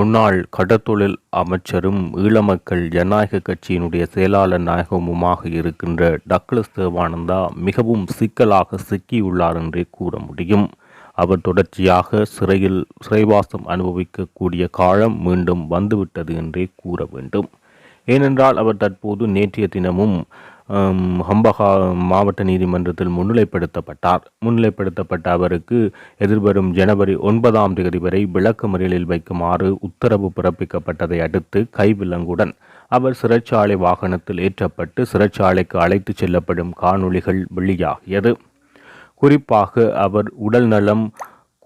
முன்னாள் கடத்தொழில் அமைச்சரும் ஈழமக்கள் ஜனநாயக கட்சியினுடைய செயலாளர் நாயகமுமாக இருக்கின்ற டக்ளஸ் தேவானந்தா மிகவும் சிக்கலாக சிக்கியுள்ளார் என்றே கூற முடியும். அவர் தொடர்ச்சியாக சிறையில் சிறைவாசம் அனுபவிக்கக்கூடிய காலம் மீண்டும் வந்துவிட்டது என்றே கூற வேண்டும். ஏனென்றால் அவர் தற்போது நேற்றைய தினமும் ஹம்பகா மாவட்ட நீதிமன்றத்தில் முன்னிலைப்படுத்தப்பட்டார். முன்னிலைப்படுத்தப்பட்ட அவருக்கு எதிர்வரும் ஜனவரி ஒன்பதாம் தேதி வரை விளக்கமறியலில் வைக்குமாறு உத்தரவு பிறப்பிக்கப்பட்டதை அடுத்து கைவிலங்குடன் அவர் சிறைச்சாலை வாகனத்தில் ஏற்றப்பட்டு சிறைச்சாலைக்கு அழைத்துச் செல்லப்படும் காணொளிகள் வெளியாகியது. குறிப்பாக அவர் உடல் நலம்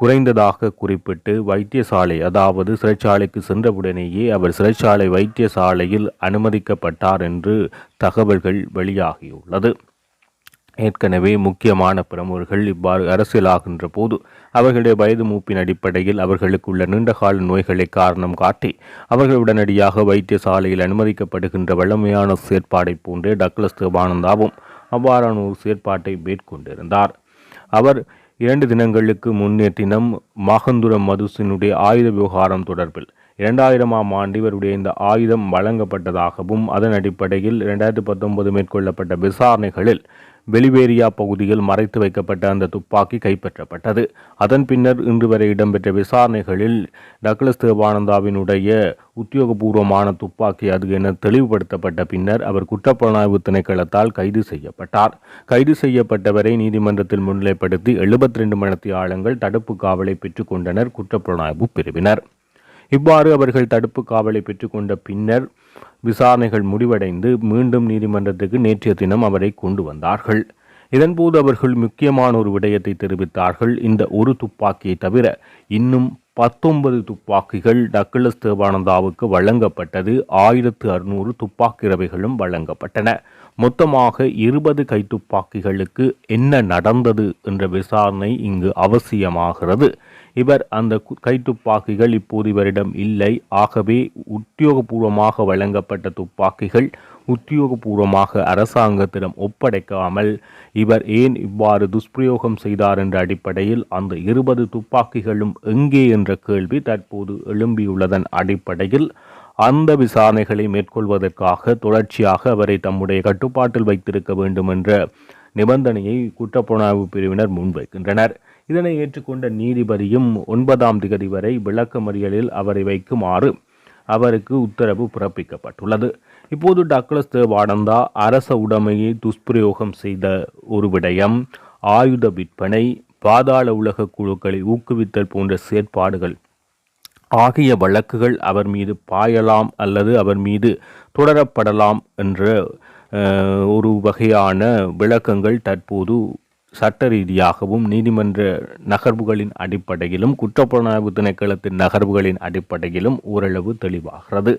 குறைந்ததாக குறிப்பிட்டு வைத்தியசாலை அதாவது சிறைச்சாலைக்கு சென்றவுடனேயே அவர் சிறைச்சாலை வைத்தியசாலையில் அனுமதிக்கப்பட்டார் என்று தகவல்கள் வெளியாகியுள்ளது. ஏற்கனவே முக்கியமான பிரமுகர்கள் இவ்வாறு அரசியலாகின்ற போது அவர்களுடைய வயது மூப்பின் அடிப்படையில் அவர்களுக்குள்ள நீண்டகால நோய்களை காரணம் காட்டி அவர்கள் உடனடியாக வைத்தியசாலையில் அனுமதிக்கப்படுகின்ற வல்லமையான செயற்பாடை போன்றே டக்ளஸ் தேவானந்தாவும் அவ்வாறான ஒரு செயற்பாட்டை மேற்கொண்டிருந்தார். அவர் இரண்டு தினங்களுக்கு முன்னே தினம் மதுசினுடைய ஆயுத விவகாரம் தொடர்பில். இரண்டாயிரமாம் ஆண்டு இவருடைய இந்த ஆயுதம் வழங்கப்பட்டதாகவும் அதன் அடிப்படையில் இரண்டாயிரத்தி பத்தொன்பது மேற்கொள்ளப்பட்ட விசாரணைகளில் வெளிவேரியா பகுதியில் மறைத்து வைக்கப்பட்ட அந்த துப்பாக்கி கைப்பற்றப்பட்டது. அதன் பின்னர் இன்று வரை இடம்பெற்ற விசாரணைகளில் டக்ளஸ் தேவானந்தாவினுடைய உத்தியோகபூர்வமான துப்பாக்கி அது என தெளிவுபடுத்தப்பட்ட பின்னர் அவர் குற்றப்புலனாய்வு திணைக்களத்தால் கைது செய்யப்பட்டார். கைது செய்யப்பட்டவரை நீதிமன்றத்தில் முன்னிலைப்படுத்தி எழுபத்தி ரெண்டு மணித்தியாளங்கள் தடுப்பு காவலை பெற்றுக்கொண்டனர் குற்றப்புலனாய்வு பிரிவினர். இவ்வாறு அவர்கள் தடுப்பு காவலை பெற்றுக்கொண்ட பின்னர் விசாரணைகள் முடிவடைந்து மீண்டும் நீதிமன்றத்துக்கு நேற்றைய தினம் அவரை கொண்டு வந்தார்கள். இதன்போது அவர்கள் முக்கியமான ஒரு விடயத்தை தெரிவித்தார்கள். இந்த ஒரு துப்பாக்கியை தவிர இன்னும் பத்தொன்பது துப்பாக்கிகள் டக்ளஸ் தேவானந்தாவுக்கு வழங்கப்பட்டது. ஆயிரத்து அறுநூறு துப்பாக்கி ரவைகளும் வழங்கப்பட்டன. மொத்தமாக இருபது கைத்துப்பாக்கிகளுக்கு என்ன நடந்தது என்ற விசாரணை இங்கு அவசியமாகிறது. இவர் அந்த கைத்துப்பாக்கிகள் இப்போது இவரிடம் இல்லை. ஆகவே உத்தியோகபூர்வமாக வழங்கப்பட்ட துப்பாக்கிகள் உத்தியோகபூர்வமாக அரசாங்கத்திடம் ஒப்படைக்காமல் இவர் ஏன் இவ்வாறு துஷ்பிரயோகம் செய்தார் என்ற அடிப்படையில் அந்த இருபது துப்பாக்கிகளும் எங்கே என்ற கேள்வி தற்போது எழும்பியுள்ளதன் அடிப்படையில் அந்த விசாரணைகளை மேற்கொள்வதற்காக தொடர்ச்சியாக அவரை தம்முடைய கட்டுப்பாட்டில் வைத்திருக்க வேண்டும் என்ற நிபந்தனையை குற்றப்புலனாய்வு பிரிவினர் முன்வைக்கின்றனர். இதனை ஏற்றுக்கொண்ட நீதிபதியும் ஒன்பதாம் திகதி வரை விளக்கமறியலில் அவரை வைக்குமாறு அவருக்கு உத்தரவு பிறப்பிக்கப்பட்டுள்ளது. இப்போது டக்ளஸ் தேவானந்தா அரச உடைமையை துஷ்பிரயோகம் செய்த ஒரு விடயம். ஆயுத விற்பனை பாதாள உலக குழுக்களை ஊக்குவித்தல் போன்ற செயற்பாடுகள். ஆகிய வழக்குகள் அவர் மீது பாயலாம் அல்லது அவர் மீது தொடரப்படலாம் என்ற ஒரு வகையான விளக்கங்கள் தற்போது சட்ட ரீதியாகவும் நீதிமன்ற நகர்வுகளின் அடிப்படையிலும் குற்றப்புலனாய்வு திணைக்களத்தின் நகர்வுகளின் அடிப்படையிலும் ஓரளவு தெளிவாகிறது.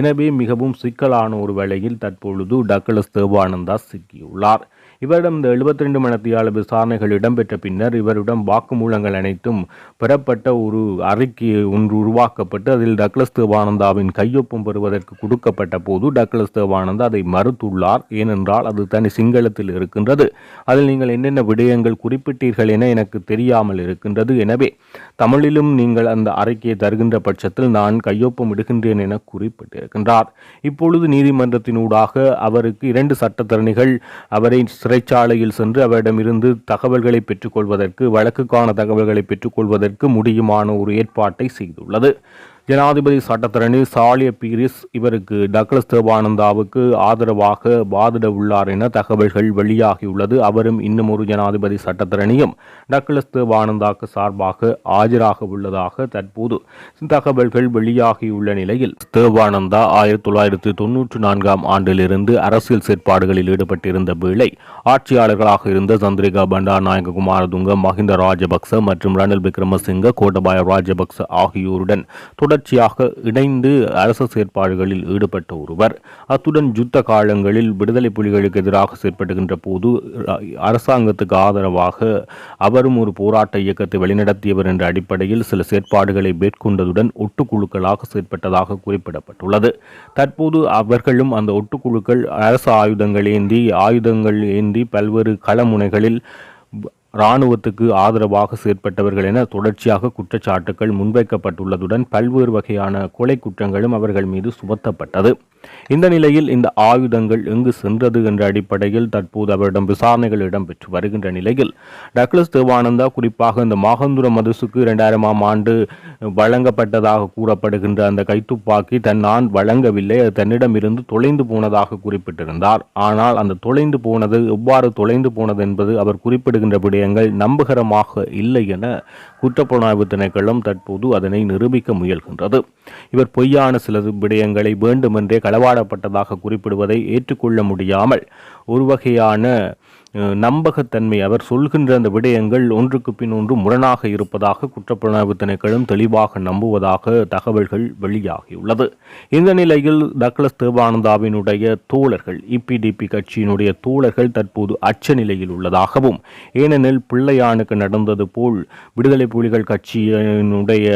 எனவே மிகவும் சிக்கலான ஒரு வேளையில் தற்பொழுது டக்ளஸ் தேவானந்தா சிக்கியுள்ளார். இவரிடம் இந்த 72 ரெண்டு மணத்தியால விசாரணைகள் இடம்பெற்ற பின்னர் இவரிடம் வாக்குமூலங்கள் அனைத்தும் பெறப்பட்ட ஒரு அறிக்கை ஒன்று உருவாக்கப்பட்டு அதில் டக்ளஸ் தேவானந்தாவின் கையொப்பம் பெறுவதற்கு கொடுக்கப்பட்ட போது டக்ளஸ் தேவானந்தா அதை மறுத்துள்ளார். ஏனென்றால் அது தனி சிங்களத்தில் இருக்கின்றது. அதில் நீங்கள் என்னென்ன விடயங்கள் குறிப்பிட்டீர்கள் என எனக்கு தெரியாமல் இருக்கின்றது. எனவே தமிழிலும் நீங்கள் அந்த அறிக்கையை தருகின்ற பட்சத்தில் நான் கையொப்பம் இடுகின்றேன் என இருக்கின்றார். இப்பொழுது நீதிமன்றத்தினூடாக அவருக்கு இரண்டு சட்டத்தரணிகள் அவரை சிறைச்சாலையில் சென்று அவரிடமிருந்து தகவல்களை பெற்றுக்கொள்வதற்கு வழக்குக்கான தகவல்களை பெற்றுக்கொள்வதற்கு முடியுமான ஒரு ஏற்பாட்டை செய்துள்ளது. ஜனாதிபதி சட்டத்தரணி சாலிய பீரிஸ் இவருக்கு டக்ளஸ் தேவானந்தாவுக்கு ஆதரவாக வாதிட உள்ளார் என தகவல்கள் வெளியாகியுள்ளது. அவரும் இன்னும் ஒரு ஜனாதிபதி சட்டத்தரணியும் டக்ளஸ் தேவானந்தாக்கு சார்பாக ஆஜராக உள்ளதாக தற்போது தகவல்கள் வெளியாகியுள்ள நிலையில் தேவானந்தா ஆயிரத்தி தொள்ளாயிரத்தி தொன்னூற்றி நான்காம் ஆண்டிலிருந்து அரசியல் செயற்பாடுகளில் ஈடுபட்டிருந்த வேளை ஆட்சியாளர்களாக இருந்த சந்திரிகா பண்டாநாயக குமாரதுங்க மஹிந்த ராஜபக்ச மற்றும் ரணில் விக்ரமசிங்க கோட்டபாய ராஜபக்ச ஆகியோருடன் தொடர்ச்சியாக இணைந்து அரசு செயற்பாடுகளில் ஈடுபட்ட ஒருவர் அத்துடன் யுத்த காலங்களில் விடுதலை புலிகளுக்கு எதிராக செயற்படுகின்ற போது அரசாங்கத்துக்கு ஆதரவாக அவரும் ஒரு போராட்ட இயக்கத்தை வழிநடத்தியவர் என்ற அடிப்படையில் சில செயற்பாடுகளை மேற்கொண்டதுடன் ஒட்டுக்குழுக்களாக செயற்பட்டதாக குறிப்பிடப்பட்டுள்ளது. தற்போது அவர்களும் அந்த ஒட்டுக்குழுக்கள் அரசு ஆயுதங்கள் ஏந்தி ஆயுதங்கள் ஏந்தி பல்வேறு களமுனைகளில் இராணுவத்துக்கு ஆதரவாக செயற்பட்டவர்கள் என தொடர்ச்சியாக குற்றச்சாட்டுகள் முன்வைக்கப்பட்டுள்ளதுடன் பல்வேறு வகையான கொலை குற்றங்களும் அவர்கள் மீது சுமத்தப்பட்டது. இந்த நிலையில் இந்த ஆயுதங்கள் எங்கு சென்றது என்ற அடிப்படையில் தற்போது அவரிடம் விசாரணைகள் இடம்பெற்று வருகின்ற நிலையில் டக்ளஸ் தேவானந்தா குறிப்பாக இந்த மாகந்துர மதுசுக்கு இரண்டாயிரமாம் ஆண்டு வழங்கப்பட்டதாக கூறப்படுகின்ற அந்த கைத்துப்பாக்கி தன் நான் வழங்கவில்லை அது தன்னிடமிருந்து தொலைந்து போனதாக குறிப்பிட்டிருந்தார். ஆனால் அந்த தொலைந்து போனது எவ்வாறு தொலைந்து போனது என்பது அவர் குறிப்பிடுகின்ற விஷயங்கள் நம்புகரமாக இல்லை என குற்றப்புலனாய்வு திணைக்களம் தற்போது அதனை நிரூபிக்க முயல்கின்றது. இவர் பொய்யான சில விடயங்களை வேண்டுமென்றே களவாடப்பட்டதாக குறிப்பிடுவதை ஏற்றுக்கொள்ள முடியாமல் ஒரு வகையான நம்பகத்தன்மை அவர் சொல்கின்ற அந்த விடயங்கள் ஒன்றுக்கு பின் ஒன்று முரணாக இருப்பதாக குற்றப்புலனாய்வு திணைக்களம் தெளிவாக நம்புவதாக தகவல்கள் வெளியாகியுள்ளது. இந்த நிலையில் டக்ளஸ் தேவானந்தாவினுடைய தோழர்கள் இபிடிபி கட்சியினுடைய தோழர்கள் தற்போது அச்ச நிலையில் உள்ளதாகவும் ஏனெனில் பிள்ளையானுக்கு நடந்தது போல் விடுதலை புலிகள் கட்சியினுடைய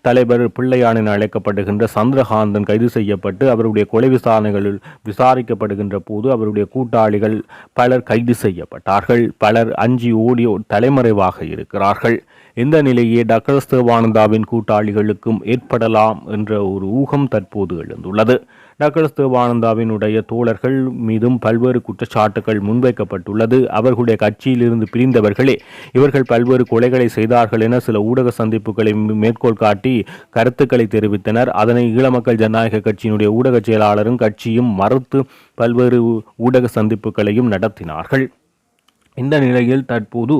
தலைவர் பிள்ளையான் என அழைக்கப்படுகின்ற சந்திரகாந்தன் கைது செய்யப்பட்டு அவருடைய கொலை விசாரணைகளில் விசாரிக்கப்படுகின்ற போது அவருடைய கூட்டாளிகள் பலர் கைது செய்ய செய்யப்பட்டார்கள். பலர் அஞ்சி ஓடியோர் தலைமறைவாக இருக்கிறார்கள். இந்த நிலையே டக்ளஸ் தேவானந்தாவின் கூட்டாளிகளுக்கும் ஏற்படலாம் என்ற ஒரு ஊகம் தற்போது எழுந்துள்ளது. டக்ளஸ் தேவானந்தாவினுடைய தோழர்கள் மீதும் பல்வேறு குற்றச்சாட்டுகள் முன்வைக்கப்பட்டுள்ளது. அவர்களுடைய கட்சியிலிருந்து பிரிந்தவர்களே இவர்கள் பல்வேறு கொலைகளை செய்தார்கள் என சில ஊடக சந்திப்புகளை மேற்கோள் காட்டி கருத்துக்களை தெரிவித்தனர். அதனை ஈழ மக்கள் ஜனநாயக கட்சியினுடைய ஊடக செயலாளரும் கட்சியும் மறுத்து பல்வேறு ஊடக சந்திப்புகளையும் நடத்தினார்கள். இந்த நிலையில் தற்போது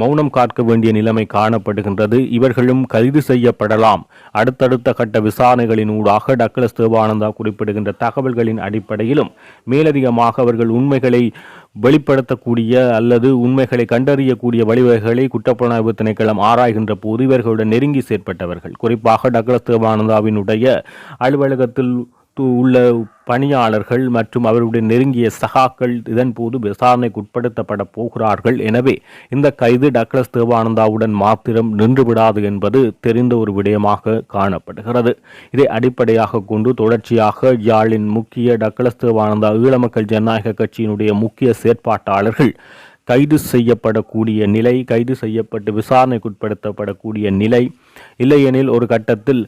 மௌனம் காக்க வேண்டிய நிலைமை காணப்படுகின்றது. இவர்களும் கைது செய்யப்படலாம். அடுத்தடுத்த கட்ட விசாரணைகளின் ஊடாக டக்ளஸ் தேவானந்தா குறிப்பிடுகின்ற தகவல்களின் அடிப்படையிலும் மேலதிகமாக அவர்கள் உண்மைகளை வெளிப்படுத்தக்கூடிய அல்லது உண்மைகளை கண்டறியக்கூடிய வழிவகைகளை குற்றப்புலனாய்வு திணைக்களம் ஆராய்கின்ற போது இவர்களுடன் நெருங்கி செயற்பட்டவர்கள். குறிப்பாக டக்ளஸ் தேவானந்தாவினுடைய அலுவலகத்தில் உள்ள பணியாளர்கள் மற்றும் அவருடைய நெருங்கிய சகாக்கள் இதன்போது விசாரணைக்கு உட்படுத்தப்பட போகிறார்கள். எனவே இந்த கைது டக்ளஸ் தேவானந்தாவுடன் மாத்திரம் நின்றுவிடாது என்பது தெரிந்த ஒரு விடயமாக காணப்படுகிறது. இதை அடிப்படையாக கொண்டு தொடர்ச்சியாக யாழின் முக்கிய டக்ளஸ் தேவானந்தா ஈழமக்கள் ஜனநாயக கட்சியினுடைய முக்கிய செயற்பாட்டாளர்கள் கைது செய்யப்படக்கூடிய நிலை கைது செய்யப்பட்டு விசாரணைக்குட்படுத்தப்படக்கூடிய நிலை இல்லையெனில் ஒரு கட்டத்தில்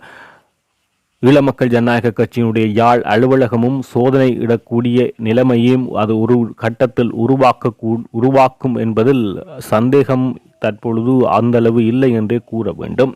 ஈழமக்கள் ஜனநாயக கட்சியினுடைய யாழ் அலுவலகமும் சோதனை இடக்கூடிய நிலைமையும் அது ஒரு கட்டத்தில் உருவாக்க உருவாக்கும் என்பதில் சந்தேகம் தற்பொழுது அந்தளவு இல்லை என்றே கூற வேண்டும்.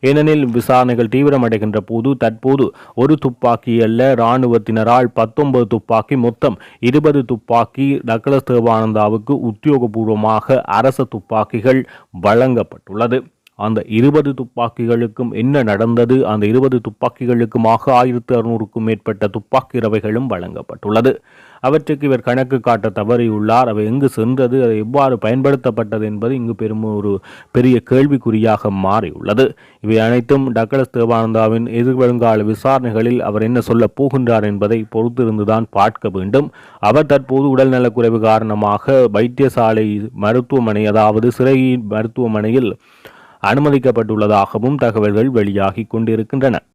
ஏனெனில் விசாரணைகள் தீவிரமடைகின்ற போது தற்போது ஒரு துப்பாக்கி அல்ல இராணுவத்தினரால் பத்தொன்பது துப்பாக்கி மொத்தம் இருபது துப்பாக்கி டக்ளஸ் தேவானந்தாவுக்கு உத்தியோகபூர்வமாக அரச துப்பாக்கிகள் வழங்கப்பட்டுள்ளது. அந்த இருபது துப்பாக்கிகளுக்கும் என்ன நடந்தது? அந்த இருபது துப்பாக்கிகளுக்குமாக ஆயிரத்து அறுநூறுக்கும் மேற்பட்ட துப்பாக்கி ரவைகளும் வழங்கப்பட்டுள்ளது. அவற்றுக்கு இவர் கணக்கு காட்ட தவறியுள்ளார். அவை எங்கு சென்றது? அதை எவ்வாறு பயன்படுத்தப்பட்டது என்பது இங்கு பெரும் ஒரு பெரிய கேள்விக்குறியாக மாறியுள்ளது. இவை அனைத்தும் டக்ளஸ் தேவானந்தாவின் எதிர்வருங்கால விசாரணைகளில் அவர் என்ன சொல்ல போகின்றார் என்பதை பொறுத்திருந்துதான் பார்க்க வேண்டும். அவர் தற்போது உடல்நலக்குறைவு காரணமாக வைத்தியசாலை மருத்துவமனை அதாவது சிறை மருத்துவமனையில் அனுமதிக்கப்பட்டுள்ளதாகவும் தகவல்கள் வெளியாகி கொண்டிருக்கின்றன.